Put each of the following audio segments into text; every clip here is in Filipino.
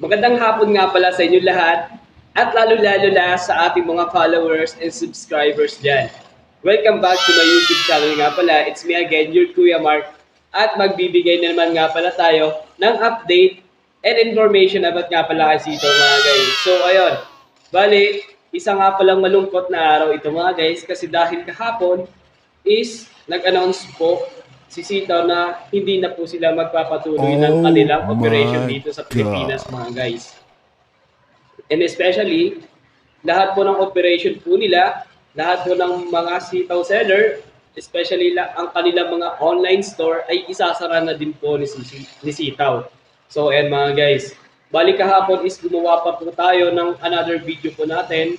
Magandang hapon nga pala sa inyo lahat at lalo-lalo na sa ating mga followers and subscribers dyan. Welcome back to my YouTube channel nga pala. It's me again, your Kuya Mark. At magbibigay na naman nga pala tayo ng update and information about nga pala kay Sito mga guys. So ayun, bali, isa nga palang malungkot na araw ito mga guys kasi dahil kahapon is nag-announce po si Sitaw na hindi na po sila magpapatuloy ng Oh kanilang operation dito sa God. Pilipinas mga guys. And especially, lahat po ng operation po nila, lahat po ng mga sitaw seller, especially la, ang kanilang mga online store ay isasara na din po ni, si, ni Sitaw. So, ayan mga guys. Bali kahapon is gumawa pa po tayo ng another video po natin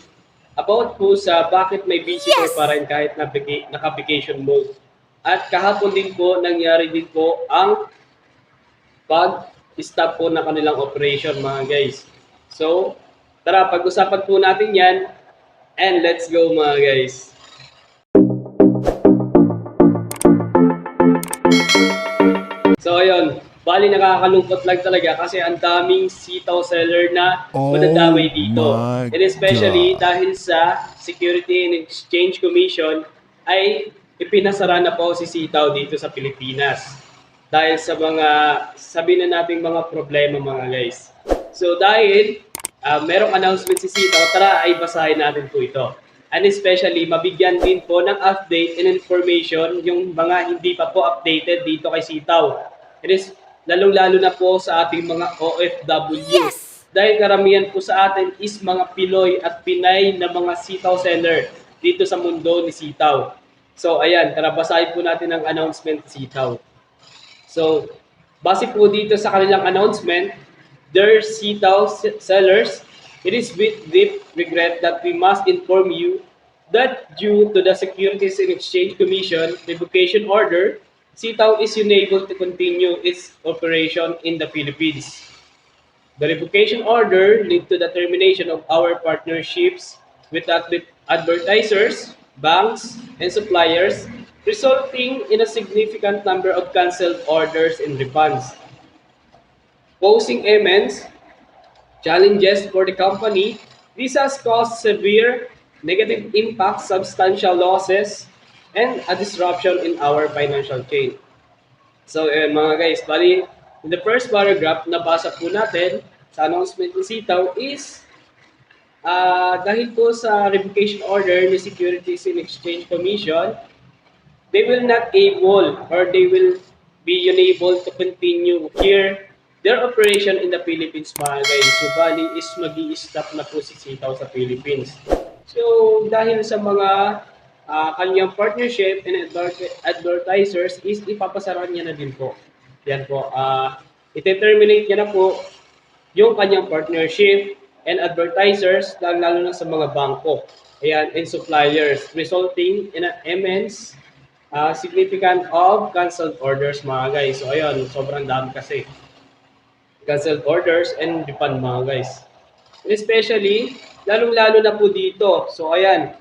about po sa bakit may visitor pa rin kahit na naka-vacation mode. At kahapon din po, nangyari din po ang pag-stop po ng kanilang operation mga guys. So, tara, pag-usapan po natin yan and let's go mga guys. So, ayun. Bali, nakakalungkot lang talaga kasi ang daming sitaw seller na Oh madadamay dito. And especially God. dahil sa Security and Exchange Commission ay ipinasara na po si sitaw dito sa Pilipinas. Dahil sa mga, sabi na natin mga problema mga guys. So dahil uh, merong announcement si sitaw, tara ay basahin natin po ito. And especially, mabigyan din po ng update and information yung mga hindi pa po updated dito kay Sitaw. It is lalong-lalo na po sa ating mga OFW. Dahil karamihan po sa atin is mga Pinoy at Pinay na mga sitaw seller dito sa mundo ni Sitaw. So ayan, tara basahin po natin ang announcement Sitaw. So, base po dito sa kanilang announcement, dear Sitaw sellers, it is with deep regret that we must inform you that due to the Securities and Exchange Commission revocation order, Sitaw is unable to continue its operation in the Philippines. The revocation order led to the termination of our partnerships with adver- advertisers, banks, and suppliers, resulting in a significant number of cancelled orders and refunds. Posing immense challenges for the company, this has caused severe negative impact, substantial losses, and a disruption in our financial chain. So, eh, mga guys, bali, in the first paragraph, nabasa po natin sa announcement ni Sitaw is ah, dahil po sa revocation order ni Securities and Exchange Commission, they will not able or they will be unable to continue here their operation in the Philippines mga guys. So, bali is mag stop na po si Sitaw sa Philippines. So, dahil sa mga ah, kanyang partnership and adver- advertisers is ipapasara niya na din po. Yan po. Uh, ite-terminate niya na po yung kanyang partnership and advertisers, lalo na sa mga bangko ayan, and suppliers, resulting in an immense uh, significant of canceled orders mga guys. So ayun, sobrang dami kasi canceled orders and refund mga guys. And especially, lalong-lalo na po dito. So ayan,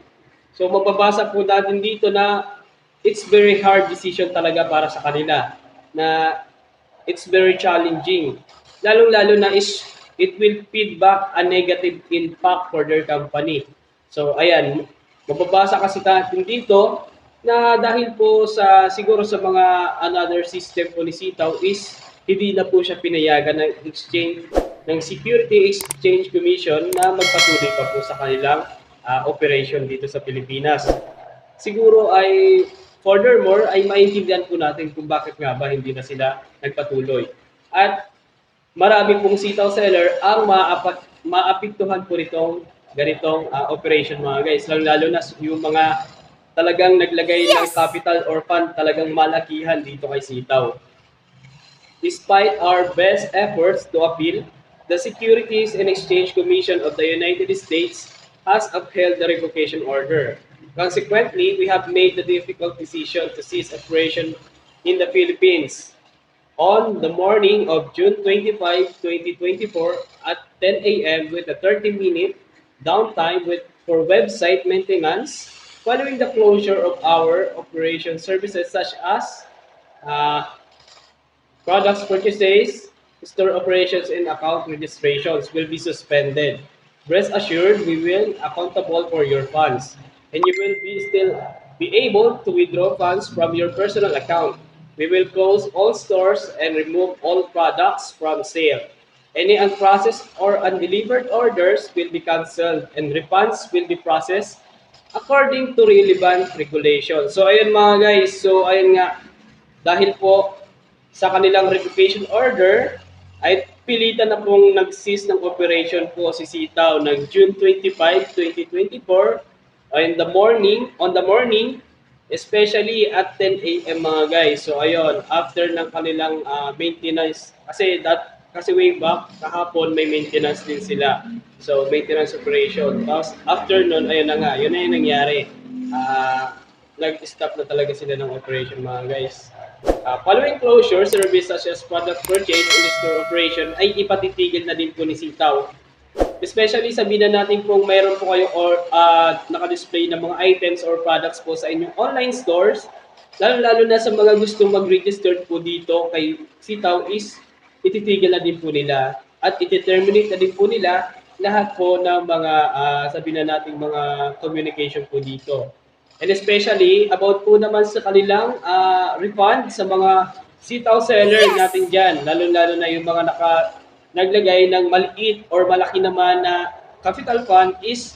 so mababasa po natin dito na it's very hard decision talaga para sa kanila na it's very challenging. Lalong-lalo na is it will feedback a negative impact for their company. So ayan, mababasa kasi natin dito na dahil po sa siguro sa mga another system po ni Sitaw is hindi na po siya pinayagan ng exchange ng Security Exchange Commission na magpatuloy pa po sa kanilang ah, operation dito sa Pilipinas. Siguro ay furthermore ay maintindihan po natin kung bakit nga ba hindi na sila nagpatuloy. At marami pong sitaw seller ang maapat, maapektuhan po nitong ganitong ah, operation mga guys. Lalo, lalo na yung mga talagang naglagay ng capital or fund talagang malakihan dito kay sitaw. Despite our best efforts to appeal, the Securities and Exchange Commission of the United States has upheld the revocation order. Consequently, we have made the difficult decision to cease operation in the Philippines. On the morning of June 25, 2024 at 10 a.m. with a 30-minute downtime with, for website maintenance following the closure of our operation services such as uh, products purchases, store operations and account registrations will be suspended. Rest assured, we will be accountable for your funds, and you will be still be able to withdraw funds from your personal account. We will close all stores and remove all products from sale. Any unprocessed or undelivered orders will be cancelled and refunds will be processed according to relevant regulations. So ayun mga guys, so ayun nga, dahil po sa kanilang revocation order, ay pilitan na pong nag-cease ng operation po si Sitaw ng June 25, 2024 in the morning, on the morning, especially at 10 a.m. mga guys. So ayun, after ng kanilang ah, maintenance, kasi that kasi way back, kahapon may maintenance din sila. So, maintenance operation. Tapos, after nun, ayun na nga, yun na yung nangyari. Ah, nag-stop na talaga sila ng operation mga guys. Ah, following closure, service such as product purchase and store operation ay ipatitigil na din po ni Sitaw. Especially sabihin na natin kung mayroon po kayo or ah, naka-display ng mga items or products po sa inyong online stores, lalo-lalo na sa mga gustong mag-register po dito kay Sitaw is ititigil na din po nila at iti-terminate na din po nila lahat po ng mga ah, sabihin na nating mga communication po dito. And especially about po naman sa kanilang ah, refund sa mga sitaw seller natin dyan, lalo-lalo na yung mga naka naglagay ng maliit or malaki naman na capital fund is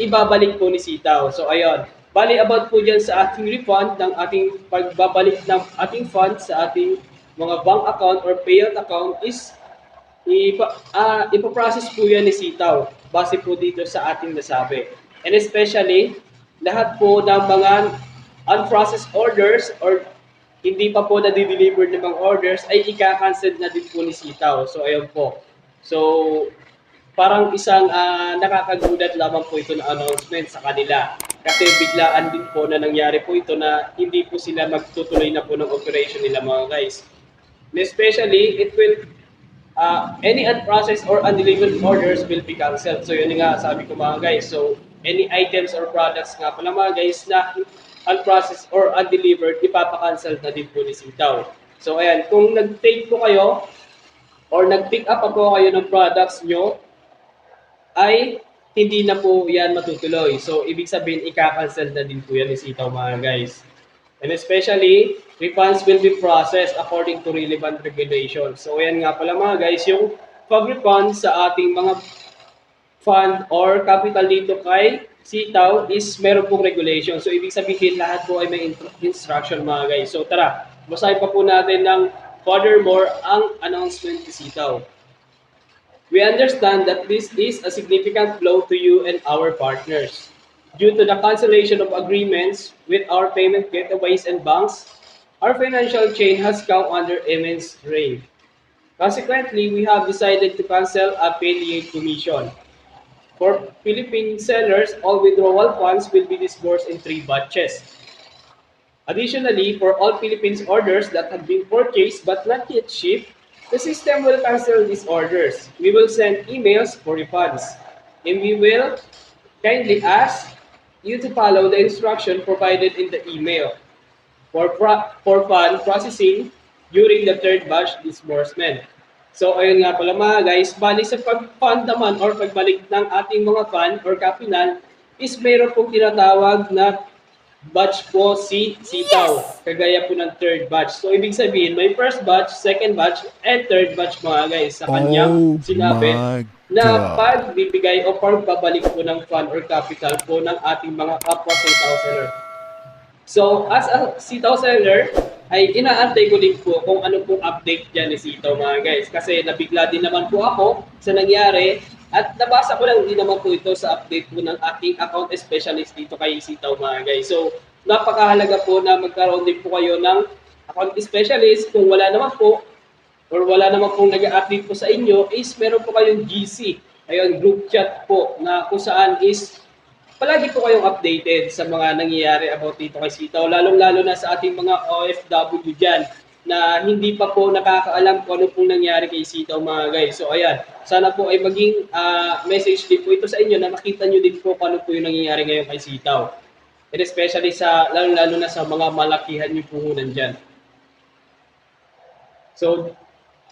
ibabalik po ni Sitaw. So ayun, bali about po dyan sa ating refund ng ating pagbabalik ng ating fund sa ating mga bank account or payout account is ipa, ah, ipaprocess po yan ni Sitaw base po dito sa ating nasabi. And especially, lahat po ng mga unprocessed orders or hindi pa po na-deliver ng mga orders ay ika-cancel na din po ni Sitaw. So, ayun po. So, parang isang ah, nakakagulat lamang po ito na announcement sa kanila. Kasi biglaan din po na nangyari po ito na hindi po sila magtutuloy na po ng operation nila mga guys. And especially, it will, uh, any unprocessed or undelivered orders will be canceled. So yun nga sabi ko mga guys. So any items or products nga pala mga guys na unprocessed or undelivered, ipapakancel na din po ni Sitaw. So ayan, kung nag-take po kayo or nag-pick up po kayo ng products nyo, ay hindi na po yan matutuloy. So, ibig sabihin, ika-cancel na din po yan ni Sitaw mga guys. And especially, refunds will be processed according to relevant regulations. So, ayan nga pala mga guys, yung pag-refund sa ating mga fund or capital dito kay Sitaw is meron pong regulation. So, ibig sabihin, lahat po ay may in- instruction mga guys. So, tara, basahin pa po natin ng furthermore ang announcement ni Sitaw. We understand that this is a significant blow to you and our partners. Due to the cancellation of agreements with our payment gateways and banks, our financial chain has come under immense strain. Consequently, we have decided to cancel affiliate commission. For Philippine sellers, all withdrawal funds will be disbursed in three batches. Additionally, for all Philippines orders that have been purchased but not yet shipped, the system will cancel these orders. We will send emails for refunds. And we will kindly ask you to follow the instruction provided in the email for, pro- for fund processing during the third batch disbursement. So, ayun nga pala mga guys, bali sa pag-fund naman or pagbalik ng ating mga fund or capital is mayroon pong tinatawag na batch po si sitaw. Kagaya po ng third batch. So, ibig sabihin, may first batch, second batch, and third batch mga guys sa kanyang Oh sinabi na pagbibigay o pagbabalik po ng fund or capital po ng ating mga kapwa sitaw seller. So, as a sitaw seller, ay inaantay ko din po kung ano pong update dyan ni Sitaw mga guys. Kasi nabigla din naman po ako sa nangyari at nabasa ko lang din naman po ito sa update po ng ating account specialist dito kay Sitaw mga guys. So, napakahalaga po na magkaroon din po kayo ng account specialist. Kung wala naman po, or wala naman pong nag-update po sa inyo, is meron po kayong GC. Ayun, group chat po na kung saan is palagi po kayong updated sa mga nangyayari about dito kay Sitaw, lalong-lalo na sa ating mga OFW dyan na hindi pa po nakakaalam kung ano pong nangyari kay Sitaw mga guys. So ayan, sana po ay maging ah, message din po ito sa inyo na makita nyo din po kung ano po yung nangyayari ngayon kay Sitaw. And especially sa, lalong-lalo na sa mga malakihan yung puhunan dyan. So,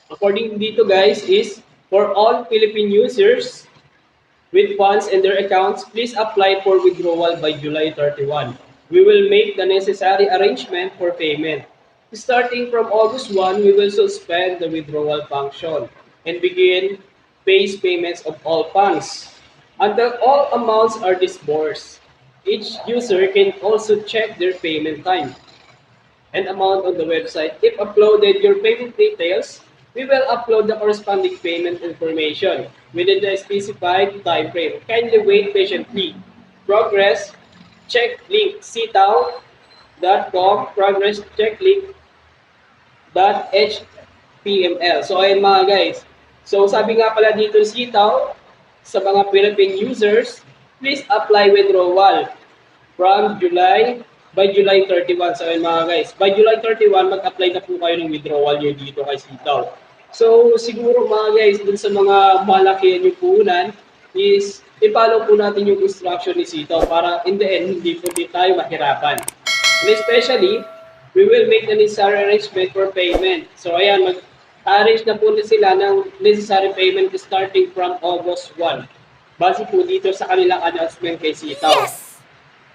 according dito guys, is for all Philippine users with funds in their accounts, please apply for withdrawal by July 31. We will make the necessary arrangement for payment. Starting from August 1, we will suspend the withdrawal function and begin phase payments of all funds until all amounts are disbursed. Each user can also check their payment time and amount on the website. If uploaded your payment details, we will upload the corresponding payment information within the specified time frame. Kindly wait patiently. Progress, check link ctow.com, progress check link .html. So ayun mga guys. So sabi nga pala dito sitaw sa mga Philippine users, please apply withdrawal from July by July 31. So ayun mga guys, by July 31 mag-apply na po kayo ng withdrawal nyo dito kay Sitaw. So siguro mga guys, dun sa mga malaki yung puhunan is i-follow po natin yung instruction ni Sitaw para in the end hindi po din tayo mahirapan. And especially, we will make the necessary arrangement for payment. So ayan, mag-arrange na po na sila ng necessary payment starting from August 1. Base po dito sa kanilang announcement kay Sitaw. Yes!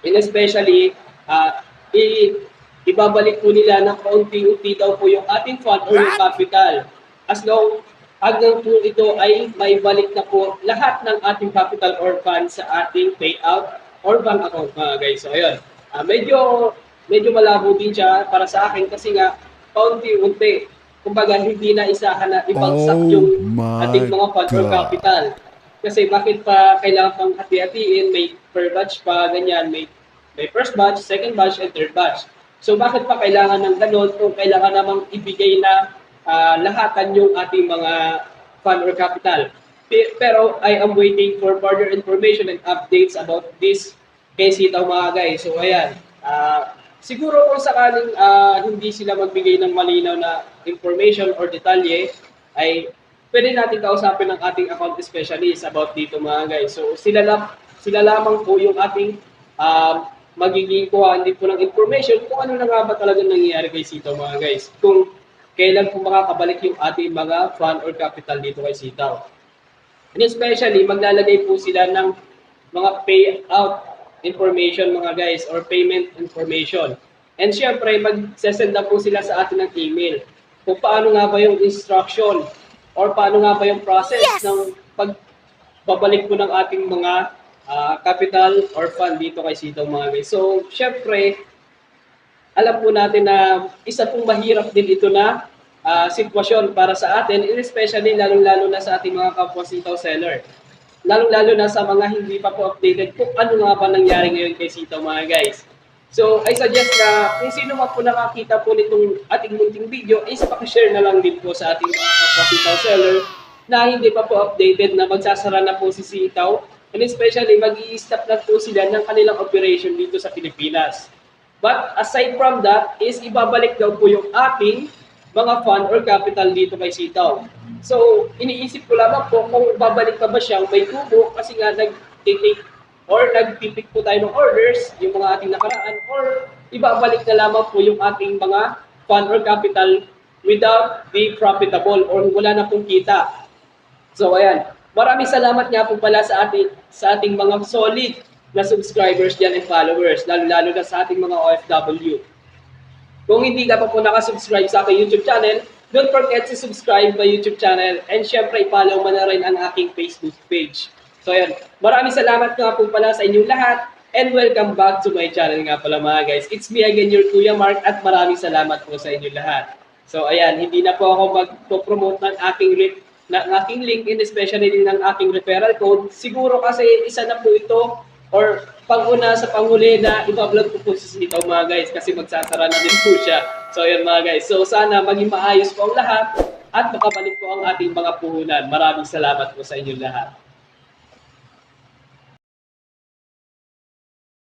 And especially, ah, i- ibabalik po nila ng kaunti-unti daw po yung ating fund or yung capital. As long hanggang po ito ay may balik na po lahat ng ating capital or fund sa ating payout or bank account mga guys. So ayun, Ah, medyo medyo malabo din siya para sa akin kasi nga kaunti-unti. Kumbaga hindi na isahan na ibagsak Oh yung ating mga fund or God. capital. Kasi bakit pa kailangan pang hati-hatiin, may per batch pa, ganyan, may, may first batch, second batch, and third batch. So bakit pa kailangan ng ganun kung kailangan namang ibigay na ah, lahatan yung ating mga fund or capital. Pe- Pero I am waiting for further information and updates about this case ito mga guys. So ayan, ah, siguro kung sakaling ah, hindi sila magbigay ng malinaw na information or detalye, ay pwede natin kausapin ng ating account specialist about dito mga guys. So sila lang sila lamang po yung ating um, magiging kuhaan din po ng information kung ano na nga ba talaga nangyayari kay Sitaw mga guys. Kung kailan po makakabalik yung ating mga fund or capital dito kay Sitaw. And especially, maglalagay po sila ng mga payout information mga guys or payment information. And syempre, magsesend na po sila sa atin ng email kung paano nga ba yung instruction or paano nga ba yung process Yes! ng pagbabalik po ng ating mga ah, capital or fund dito kay Sitaw mga guys. So, syempre, alam po natin na isa pong mahirap din ito na ah, sitwasyon para sa atin, especially lalong-lalo na sa ating mga kapwa sitaw seller. Lalong-lalo na sa mga hindi pa po updated kung ano nga ba nangyari ngayon kay sitaw mga guys. So, I suggest na kung sino man po nakakita po nitong ating munting video, is pakishare na lang din po sa ating mga kapwa sitaw seller na hindi pa po updated na magsasara na po si sitaw and especially mag stop na po sila ng kanilang operation dito sa Pilipinas. But aside from that, is ibabalik daw po yung ating mga fund or capital dito kay Sitaw. So, iniisip ko lamang po kung babalik pa ba siyang may tubo kasi nga nag-take or nagpipik po tayo ng orders, yung mga ating nakaraan, or ibabalik na lamang po yung ating mga fund or capital without the profitable or wala na pong kita. So ayan, maraming salamat nga po pala sa ating sa ating mga solid na subscribers diyan and followers, lalo-lalo na sa ating mga OFW. Kung hindi ka pa po nakasubscribe sa aking YouTube channel, don't forget to subscribe my YouTube channel and syempre i-follow mo na rin ang aking Facebook page. So ayan, maraming salamat nga po pala sa inyong lahat and welcome back to my channel nga pala mga guys. It's me again, your Kuya Mark at maraming salamat po sa inyong lahat. So ayan, hindi na po ako magpo-promote ng aking ng aking link and especially din ng aking referral code. Siguro kasi isa na po ito or panguna sa panghuli na iba-vlog ko po sa sitaw mga guys kasi magsasara na din po siya. So ayan mga guys. So sana maging maayos po ang lahat at makabalik po ang ating mga puhunan. Maraming salamat po sa inyong lahat.